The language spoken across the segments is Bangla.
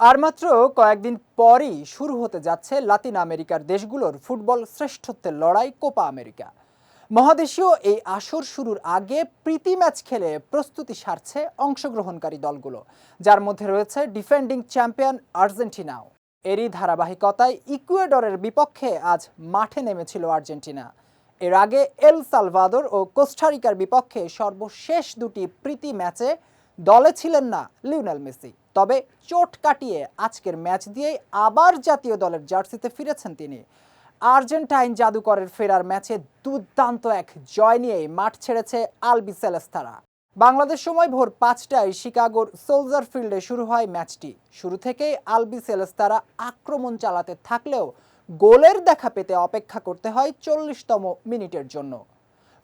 আর মাত্র কয়েকদিন পরই শুরু হতে যাচ্ছে লাতিন আমেরিকার দেশগুলোর ফুটবল শ্রেষ্ঠত্বের লড়াই কোপা আমেরিকা। মহাদেশীয় এই আসর শুরুর আগে প্রীতি ম্যাচ খেলে প্রস্তুতি সারছে অংশগ্রহণকারী দলগুলো, যার মধ্যে রয়েছে ডিফেন্ডিং চ্যাম্পিয়ন আর্জেন্টিনাও। এরই ধারাবাহিকতায় ইকুয়েডরের বিপক্ষে আজ মাঠে নেমেছিল আর্জেন্টিনা। এর আগে এল সালভাদর ও কোস্টারিকার বিপক্ষে সর্বশেষ দুটি প্রীতি ম্যাচে দলে ছিলেন না লিওনেল মেসি। তবে চোট কাটিয়ে আজকের ম্যাচ দিয়েই আবার জাতীয় দলের জার্সিতে ফিরেছেন তিনি। আর্জেন্টাইন জাদুকরের ফেরার ম্যাচে দুর্দান্ত এক জয় নিয়েই মাঠ ছেড়েছে আলবি সেলেস্তারা। বাংলাদেশ সময় ভোর পাঁচটায় শিকাগোর সোলজার ফিল্ডে শুরু হয় ম্যাচটি। শুরু থেকেই আলবি সেলেস্তারা আক্রমণ চালাতে থাকলেও গোলের দেখা পেতে অপেক্ষা করতে হয় চল্লিশতম মিনিটের জন্য।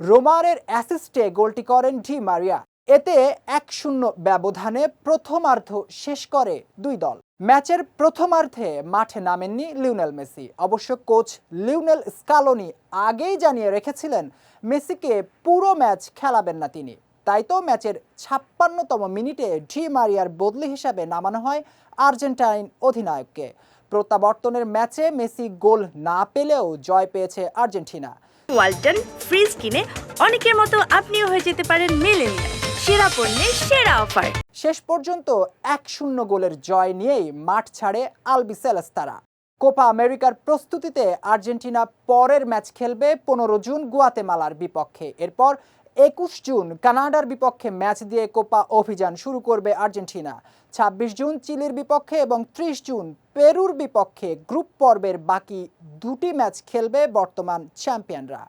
রোমারের অ্যাসিস্টে গোলটি করেন ডি মারিয়া। এতে এক শূন্য ব্যবধানে প্রথমার্ধ শেষ করে দুই দল। ম্যাচের প্রথমার্ধে মাঠে নামেননি লিওনেল মেসি। অবশ্য কোচ লিওনেল স্কালোনি আগেই জানিয়ে রেখেছিলেন, মেসিকে পুরো ম্যাচ খেলাবেন না তিনি। তাই তো ম্যাচের ছাপ্পান্নতম মিনিটে ডি মারিয়ার বদলি হিসাবে নামানো হয় আর্জেন্টাইন অধিনায়ককে। প্রত্যাবর্তনের ম্যাচে মেসি গোল না পেলেও জয় পেয়েছে আর্জেন্টিনা। ওয়ালটন ফ্রিজ কিনে অনেকের মতো আপনিও হয়ে যেতে পারেন মেলেনিয়া সেরা অফার। শেষ পর্যন্ত এক শূন্য গোলের জয় নিয়েই মাঠ ছাড়ে আলবি সেলেস্তারা। কোপা আমেরিকার প্রস্তুতিতে আর্জেন্টিনা পরের ম্যাচ খেলবে পনেরো জুন গুয়াতেমালার বিপক্ষে। এরপর একুশ জুন কানাডার বিপক্ষে ম্যাচ দিয়ে কোপা অভিযান শুরু করবে আর্জেন্টিনা। ছাব্বিশ জুন চিলির বিপক্ষে এবং ত্রিশ জুন পেরুর বিপক্ষে গ্রুপ পর্বের বাকি দুটি ম্যাচ খেলবে বর্তমান চ্যাম্পিয়নরা।